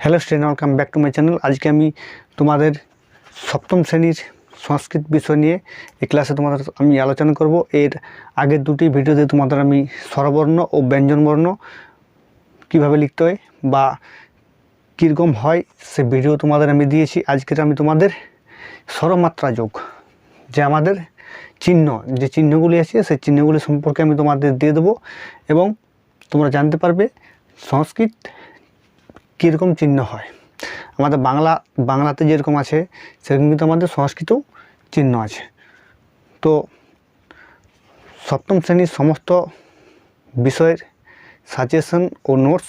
Hello student welcome back to my channel আজকে আমি তোমাদের সপ্তম শ্রেণির সংস্কৃত বিষয় নিয়ে এই ক্লাসে তোমাদের আমি আলোচনা করব। এর আগের দুটি ভিডিওতে তোমাদের আমি স্বরবর্ণ ও ব্যঞ্জনবর্ণ কীভাবে লিখতে হয় বা কীরকম হয় সে ভিডিও তোমাদের আমি দিয়েছি। আজকের আমি তোমাদের স্বরমাত্রা যোগ, যে আমাদের চিহ্ন, যে চিহ্নগুলি আছে সেই চিহ্নগুলি সম্পর্কে আমি তোমাদের দিয়ে দেবো এবং তোমরা জানতে পারবে সংস্কৃত কীরকম চিহ্ন হয়? আমাদের বাংলা, বাংলাতে যেরকম আছে, সেরকম কিন্তু আমাদের সংস্কৃতেও চিহ্ন আছে। তো সপ্তম শ্রেণির সমস্ত বিষয়ের সাজেশন ও নোটস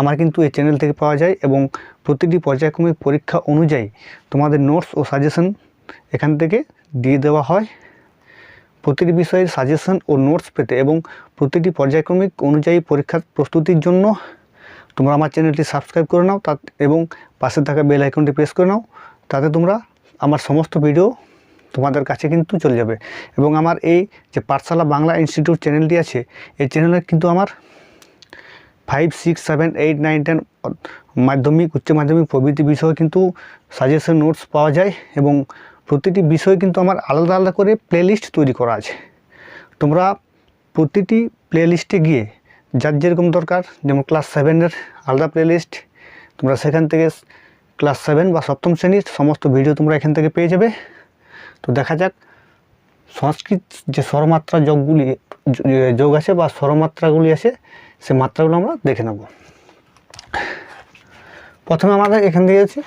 আমার কিন্তু এই চ্যানেল থেকে পাওয়া যায় এবং প্রতিটি পর্যায়ক্রমিক পরীক্ষা অনুযায়ী তোমাদের নোটস ও সাজেশন এখান থেকে দিয়ে দেওয়া হয়। প্রতিটি বিষয়ের সাজেশন ও নোটস পেতে এবং প্রতিটি পর্যায়ক্রমিক অনুযায়ী পরীক্ষার প্রস্তুতির জন্য তোমরা আমার চ্যানেলটি সাবস্ক্রাইব করে নাও তা এবং পাশে থাকা বেল আইকনটি প্রেস করে নাও, তাতে তোমরা আমার সমস্ত ভিডিও তোমাদের কাছে কিন্তু চলে যাবে। এবং আমার এই যে পাঠশালা বাংলা ইনস্টিটিউট চ্যানেলটি আছে, এই চ্যানেলে কিন্তু আমার five six seven eight nine ten মাধ্যমিক, উচ্চ মাধ্যমিক প্রভৃতি বিষয়ে কিন্তু সাজেশন নোটস পাওয়া যায়, এবং প্রতিটি বিষয় কিন্তু আমার আলাদা আলাদা করে প্লেলিস্ট তৈরি করা আছে। তোমরা প্রতিটি প্লেলিস্টে গিয়ে যার যেরকম দরকার, যেমন ক্লাস সেভেনের আলাদা প্লেলিস্ট তোমরা সেখান থেকে ক্লাস সেভেন বা সপ্তম শ্রেণির সমস্ত ভিডিও তোমরা এখান থেকে পেয়ে যাবে। তো দেখা যাক, সংস্কৃত যে স্বরমাত্রা যোগগুলি, যোগ আছে বা স্বরমাত্রাগুলি আছে, সে মাত্রাগুলো আমরা দেখে নেব। প্রথমে আমাদের এখান থেকে আছে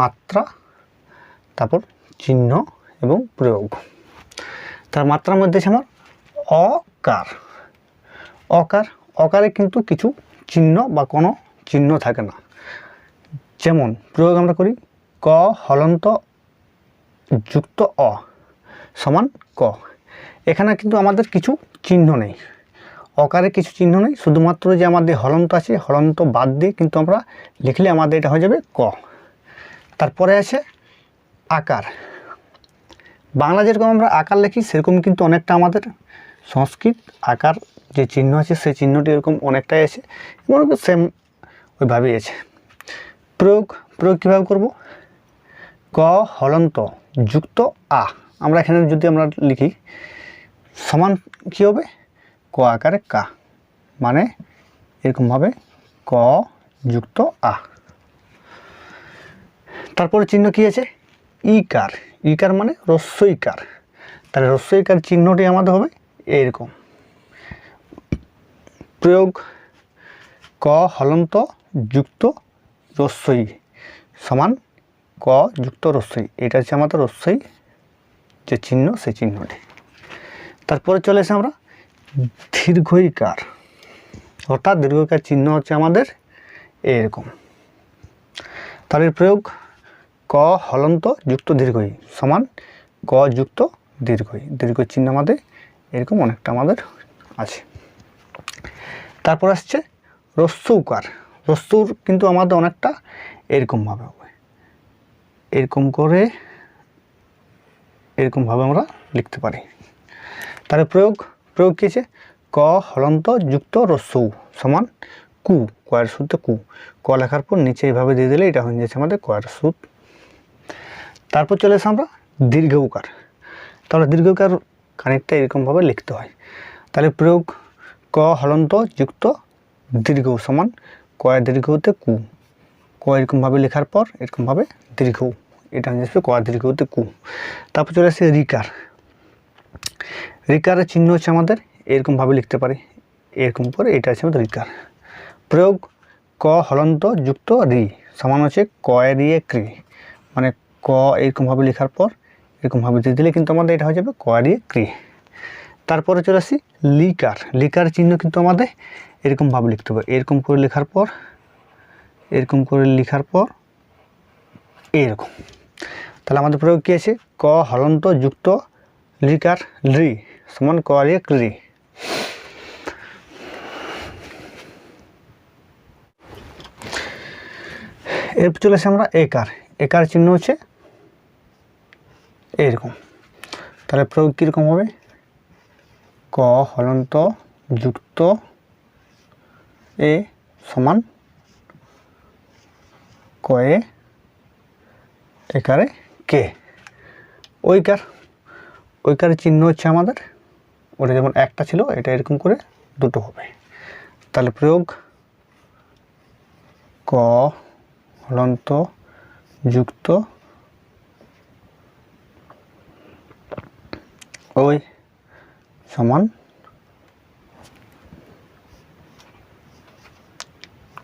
মাত্রা, তারপর চিহ্ন এবং প্রয়োগ। তার মাত্রার মধ্যে আছে আমার অকার। অকার অকারে কিন্তু কিছু চিহ্ন বা কোনো চিহ্ন থাকে না। যেমন প্রয়োগ আমরা করি ক হলন্ত যুক্ত অ সমান ক। এখানে কিন্তু আমাদের কিছু চিহ্ন নেই। অকারে কিছু চিহ্ন নেই, শুধুমাত্র যে আমাদের হলন্ত আছে, হলন্ত বাদ দিয়ে কিন্তু আমরা লিখলে আমাদের এটা হয়ে যাবে ক। তারপরে আছে আকার। বাংলা যেরকম আমরা আকার লিখি, সেরকম কিন্তু অনেকটা আমাদের সংস্কৃত আকার যে চিহ্ন আছে, সেই চিহ্নটি এরকম অনেকটাই আছে, এবং সেম ওইভাবেই আছে। প্রয়োগ প্রয়োগ কীভাবে করব? ক, হলন্ত, যুক্ত, আ। আমরা এখানে যদি আমরা লিখি, সমান কী হবে? ক আকারে কা। মানে এরকমভাবে ক, যুক্ত, আ। তারপরে চিহ্ন কী আছে? ইকার। ইকার মানে রস্যইকার। তাহলে রস্যইকার চিহ্নটি আমাদের হবে এরকম। প্রয়োগ ক হলন্ত যুক্ত রস্যই সমান ক যুক্ত রস্যই। এটা হচ্ছে আমাদের রস্যই, যে চিহ্ন, সেই চিহ্নটি। তারপরে চলে এসে আমরা দীর্ঘইকার। অর্থাৎ দীর্ঘইকার চিহ্ন হচ্ছে আমাদের এরকম। তার প্রয়োগ ক হলন্ত যুক্ত দীর্ঘই সমান ক যুক্ত দীর্ঘই। দীর্ঘ চিহ্ন আমাদের এরকম অনেকটা আমাদের আছে। তারপর আসছে রস্যৌকার রস্যুর কিন্তু আমাদের অনেকটা এরকমভাবে হবে। এরকম করে এরকমভাবে আমরা লিখতে পারি। তার প্রয়োগ প্রয়োগ কী ক হলন্ত যুক্ত রস্যৌ সমান কু, কয়ের সুতে কু। ক লেখার পর নিচে এইভাবে দিয়ে দিলে এটা হয়ে যাচ্ছে আমাদের কয়ের সুত। তারপর চলে আসে আমরা দীর্ঘ উকার তাহলে দীর্ঘ উকার খানিকটা এরকমভাবে লিখতে হয়। তাহলে প্রয়োগ ক হলন্ত যুক্ত দীর্ঘ সমান কয়ের দীর্ঘ হতে কু। ক এরকমভাবে লেখার পর এরকমভাবে দীর্ঘ। এটা হয়ে যাচ্ছে কয়ের দীর্ঘ হতে কু। তারপর চলে আসছে রিকার। রিকারের চিহ্ন হচ্ছে আমাদের এরকমভাবে লিখতে পারি। এরকম করে এটা আছে আমাদের রিকার। প্রয়োগ ক হলন্ত যুক্ত রি সমান হচ্ছে কয় রিয়ে ক্রি মানে ক এরকমভাবে লেখার পর এরকমভাবে দিয়ে দিলে কিন্তু আমাদের এটা হয়ে যাবে কয় রিয়ে ক্রি তারপরে চলে আসি লিকার। লিকার চিহ্ন কিন্তু আমাদের এরকমভাবে লিখতে হবে। এরকম করে লেখার পর, এরকম করে লেখার পর এরকম। তাহলে আমাদের প্রয়োগ কী আছে? ক হলন্ত যুক্ত লিকার লি সমান ক রিয়ে ক্রি এরপর চলে আসি আমরা একার। একার চিহ্ন হচ্ছে এরকম। তাহলে প্রয়োগ কীরকম হবে? ক হলন্ত যুক্ত এ সমান কয়ে একারে কে? ওইকার ওইকার চিহ্ন হচ্ছে আমাদের। ওটা যেমন একটা ছিল, এটা এরকম করে দুটো হবে। তাহলে প্রয়োগ ক হলন্ত যুক্ত ওই সমান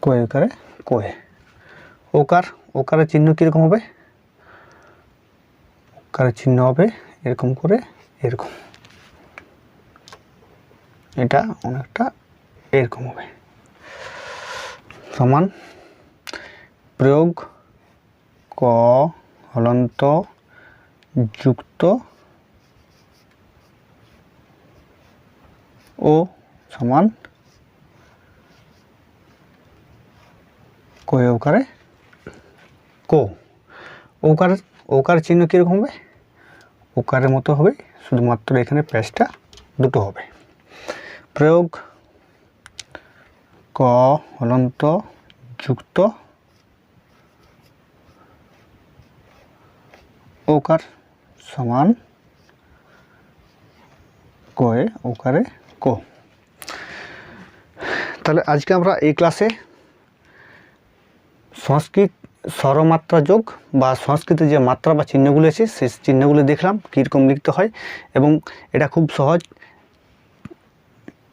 কয়ে ওকারে কয়ে। ওকার, ওকারের চিহ্ন কীরকম হবে? ওকারের চিহ্ন হবে এরকম করে এরকম। এটা অনেকটা এরকম হবে। সমান প্রয়োগ ক হলন্ত যুক্ত ও সমান কয়ে ওকারে? কো। ওকার ওকার চিহ্ন কীরকম হবে? ওকারের মতো হবে, শুধুমাত্র এখানে প্যাচটা দুটো হবে। প্রয়োগ ক হলন্ত যুক্ত ওকার সমান কয়ে ওকারে কো। তাহলে আজকে আমরা এই ক্লাসে সংস্কৃত স্বরমাত্রা যোগ বা সংস্কৃতে যে মাত্রা বা চিহ্নগুলো আছে, সেই চিহ্নগুলো দেখলাম, কীরকম লিখতে হয় এবং এটা খুব সহজ,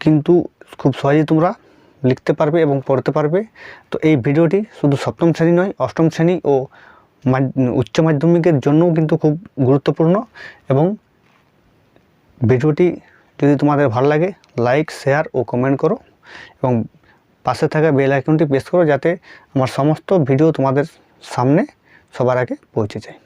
কিন্তু খুব সহজেই তোমরা লিখতে পারবে এবং পড়তে পারবে। তো এই ভিডিওটি শুধু সপ্তম শ্রেণি নয়, অষ্টম শ্রেণি ও উচ্চ মাধ্যমিকের জন্যও কিন্তু খুব গুরুত্বপূর্ণ এবং ভিডিওটি যদি তোমাদের ভালো লাগে লাইক শেয়ার ও কমেন্ট করো এবং পাশে থাকা বেল আইকনটি প্রেস করো যাতে আমার সমস্ত ভিডিও তোমাদের সামনে সবার আগে পৌঁছে যায়।